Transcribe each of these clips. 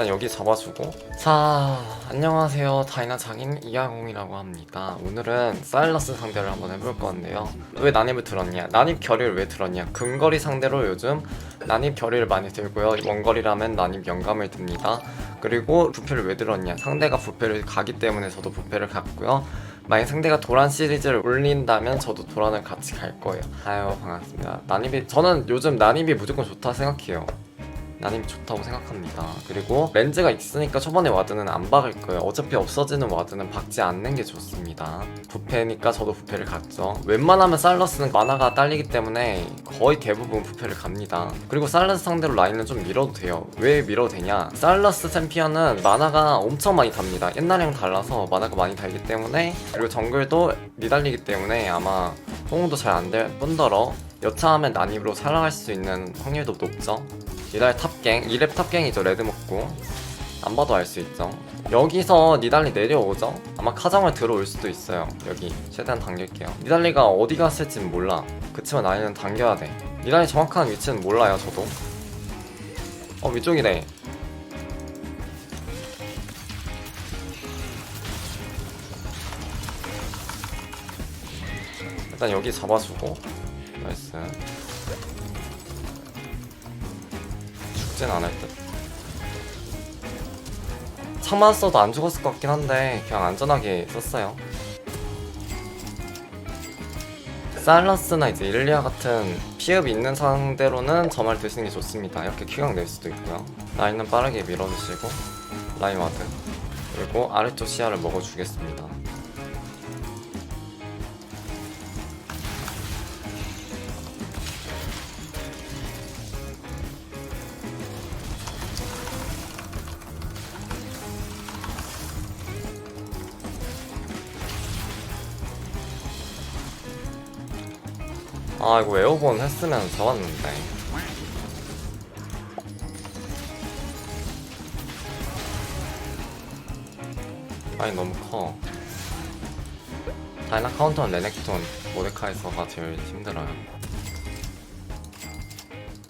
일단 여기 잡아주고. 자 안녕하세요. 다이나 장인 이하공이라고 합니다. 오늘은 사일러스 상대를 한번 해볼 건데요. 왜 난입을 들었냐? 난입 결의를 왜 들었냐? 근거리 상대로 요즘 난입 결의를 많이 들고요. 원거리라면 난입 영감을 듭니다. 그리고 부패를 왜 들었냐? 상대가 부패를 가기 때문에 저도 부패를 갔고요. 만약 상대가 도란 시리즈를 올린다면 저도 도란을 같이 갈 거예요. 아유 반갑습니다. 난입이 저는 요즘 난입이 무조건 좋다 생각해요 난임이 좋다고 생각합니다. 그리고 렌즈가 있으니까 초반에 와드는 안 박을 거예요. 어차피 없어지는 와드는 박지 않는 게 좋습니다. 부패니까 저도 부패를 갔죠. 웬만하면 살러스는 만화가 딸리기 때문에 거의 대부분 부패를 갑니다. 그리고 살러스 상대로 라인은 좀 밀어도 돼요. 왜 밀어도 되냐? 살러스 챔피언은 만화가 엄청 많이 답니다. 옛날이랑 달라서 만화가 많이 달기 때문에 그리고 정글도 니달리기 때문에 아마 호응도 잘 안 될 뿐더러 여차하면 난입으로 살아갈 수 있는 확률도 높죠. 니달 탑갱 2렙 탑갱이죠 레드 먹고. 안 봐도 알 수 있죠. 여기서 니달리 내려오죠? 아마 카정을 들어올 수도 있어요. 여기 최대한 당길게요. 니달리가 어디 갔을진 몰라. 그치만 나이는 당겨야 돼. 니달리 정확한 위치는 몰라요 저도. 어 위쪽이네. 일단 여기 잡아주고. 나이스 죽진 않을 듯. 창만 써도 안 죽었을 것 같긴 한데 그냥 안전하게 썼어요. 사일러스나 이제 일리아 같은 피흡 있는 상대로는 점을 드시는 게 좋습니다. 이렇게 큐강 낼 수도 있고요. 라인은 빠르게 밀어주시고 라인 와드 그리고 아래쪽 시야를 먹어주겠습니다. 아 이거 에어본 했으면 좋았는데. 아니 너무 커. 다이나 카운터는 레넥톤 모데카이서가 제일 힘들어요.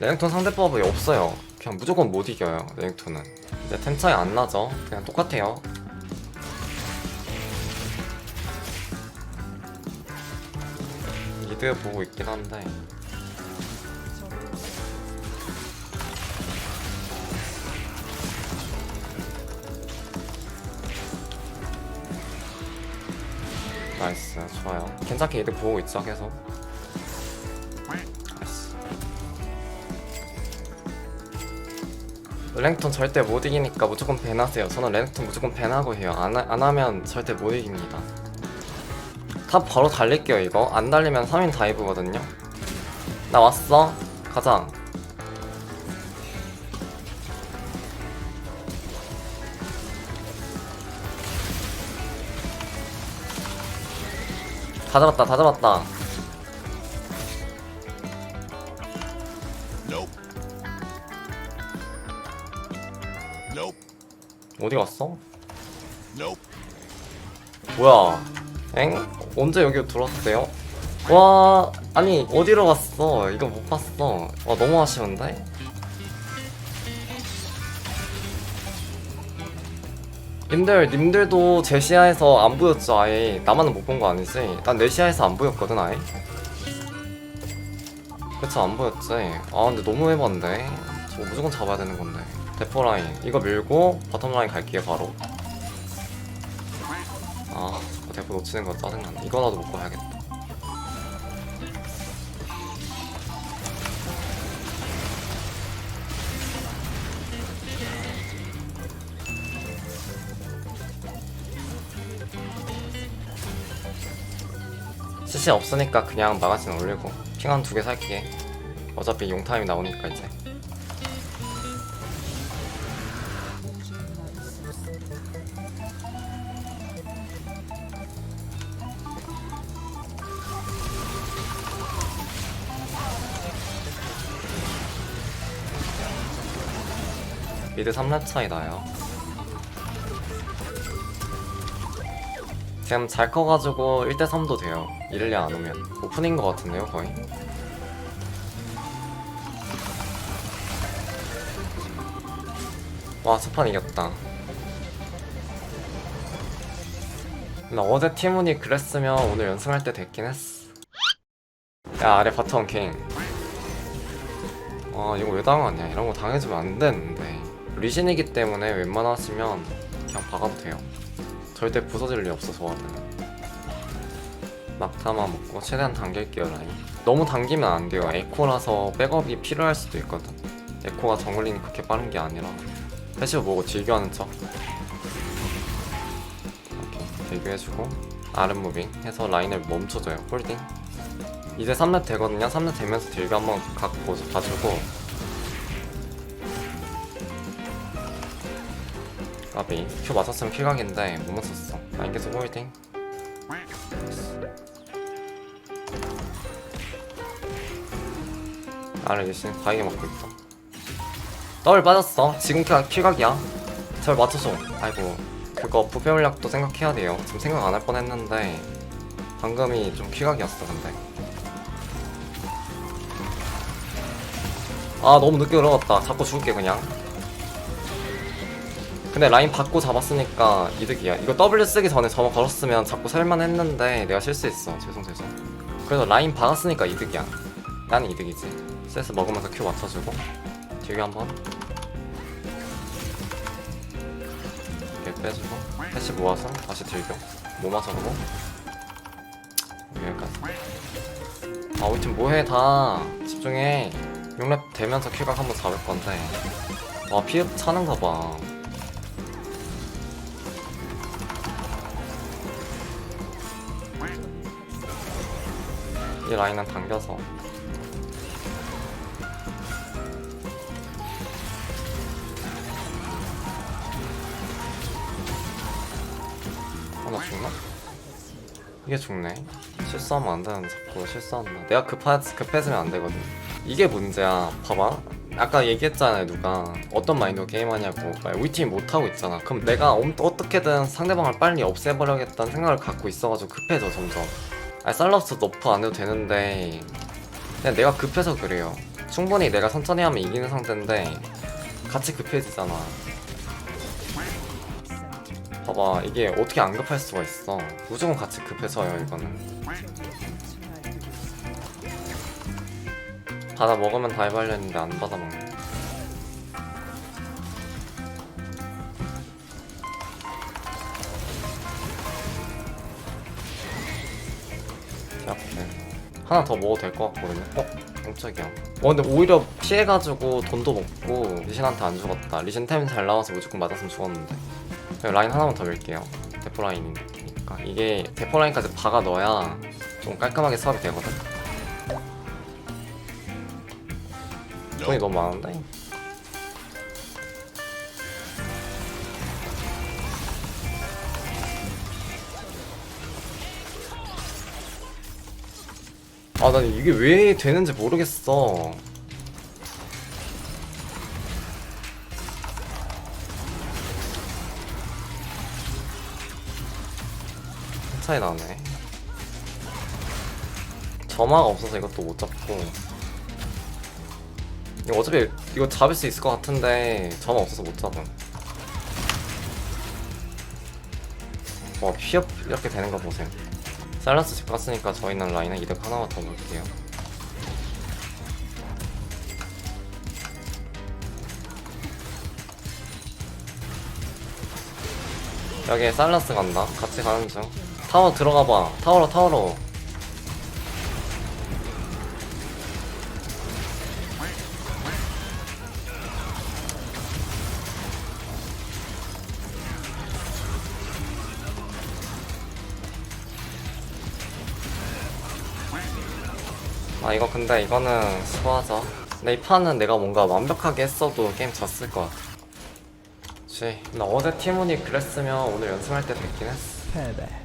레넥톤 상대법이 없어요. 그냥 무조건 못 이겨요 레넥톤은. 이제 템 차이 안 나죠? 그냥 똑같아요 미드 보고 있긴 한데. 나이스 좋아요. 괜찮게 이득 보고 있죠 계속. 나이스. 랭턴 절대 못 이기니까 무조건 밴하세요. 저는 랭턴 무조건 밴하고 해요. 안, 하- 안 하면 절대 못 이깁니다 탑 바로 달릴게요 이거. 안 달리면 3인 다이브거든요. 나 왔어. 가자. 다 잡았다 다 잡았다. 어디 갔어? 뭐야? 엥? 언제 여기 들어왔어요? 와 아니 어디로 갔어? 이거 못 봤어. 와 너무 아쉬운데? 님들 님들도 제 시야에서 안 보였죠 아예? 나만은 못본 거 아니지? 난 내 시야에서 안 보였거든 아예. 그쵸 안 보였지? 아 근데 너무 해봤는데? 저거 무조건 잡아야 되는 건데. 대포 라인. 이거 밀고 바텀 라인 갈게요 바로. 아, 대포 놓치는 거 짜증난다. 이거라도 먹고 해야겠다. CC 없으니까 그냥 마가진 올리고 핑 한 두 개 살게. 어차피 용타임이 나오니까 이제. 미드 3렙 차이 나요. 지금 잘 커가지고 1대3도 돼요. 이럴리 안 오면. 오픈인 것 같은데요, 거의? 와 첫판 이겼다 나 어제 팀운이 그랬으면 오늘 연승할 때 됐긴 했어 야 아래 바텀 킹 아 이거 왜 당하냐 이런 거 당해주면 안 되는데 리신이기 때문에 웬만하시면 그냥 박아도 돼요. 절대 부서질 리 없어 조합은 막타만 먹고 최대한 당길게요 라인. 너무 당기면 안 돼요. 에코라서 백업이 필요할 수도 있거든. 에코가 정글링이 그렇게 빠른 게 아니라. 패시브 보고 딜교하는 척. 이렇게 딜교해주고. 아름 무빙 해서 라인을 멈춰줘요. 홀딩. 이제 3렙 되거든요. 3렙 되면서 딜교 한번 갖고 봐주고 까비. 큐 맞았으면 킬각인데 못 맞췄어. 라인 계속 홀딩. 나를 대신 바위게 먹고 있다 더블 빠졌어. 지금 킬- 킬각이야. 절 맞춰줘. 아이고 그거 부패 전략도 생각해야 돼요. 지금 생각 안 할 뻔했는데 방금이 좀 킬각이었어 근데. 아 너무 늦게 들어갔다. 잡고 죽을게 그냥 근데 라인 받고 잡았으니까 이득이야. 이거 W 쓰기 전에 저만 걸었으면 잡고 살만 했는데 내가 실수했어. 죄송 죄송. 그래서 라인 박았으니까 이득이야. 나는 이득이지. 세스 먹으면서 큐 맞춰주고. 뒤에 한번. 이렇게 빼주고. 패시 모아서 다시 들겨 뭐 맞춰보고. 여기까지. 아 우리 팀 뭐해? 다 집중해. 6렙 되면서 큐각 한번 잡을 건데. 와 피흡 차는 거봐 이 라인은 당겨서. 하나 죽나? 이게 죽네. 실수하면 안 되는데 자꾸 실수한다. 내가 급하, 급해지면 안 되거든. 이게 문제야. 봐봐. 아까 얘기했잖아요 누가. 어떤 마인드로 게임하냐고. 막 우리 팀이 못하고 있잖아. 그럼 내가 엄- 어떻게든 상대방을 빨리 없애버려야겠다는 생각을 갖고 있어가지고 급해져 점점 아니 살러스 너프 안 해도 되는데 그냥 내가 급해서 그래요. 충분히 내가 천천히 하면 이기는 상태인데 같이 급해지잖아. 봐봐 이게 어떻게 안 급할 수가 있어. 무조건 같이 급해져요 이거는. 받아 먹으면 다 해발려 했는데 안 받아 먹네 이렇게 하나 더 먹어도 될 것 같거든요. 어? 깜짝이야. 어 근데 오히려 피해가지고 돈도 먹고 리신한테 안 죽었다. 리신 템 잘 나와서 무조건 맞았으면 죽었는데. 라인 하나만 더 밀게요. 대포 라인이니까. 이게 대포 라인까지 박아 넣어야 좀 깔끔하게 수업이 되거든? 돈이 너무 많은데 아 난 이게 왜 되는지 모르겠어. 큰 차이 나네. 점화가 없어서 이것도 못 잡고. 어차피 이거 잡을 수 있을 것 같은데 점화 없어서 못 잡음. 와 피업 이렇게 되는 거 보세요 사일런스 집 갔으니까 저희는 라인에 이득 하나만 더 볼게요. 여기 사일런스 간다. 같이 가는 중. 타워 들어가봐. 타워로 타워로 아 이거 근데 이거는 수하자 근데 이 판은 내가 뭔가 완벽하게 했어도 게임 졌을 것 같아. 그치? 나 어제 팀운이 그랬으면 오늘 연승할 때 됐긴 했어. 패배.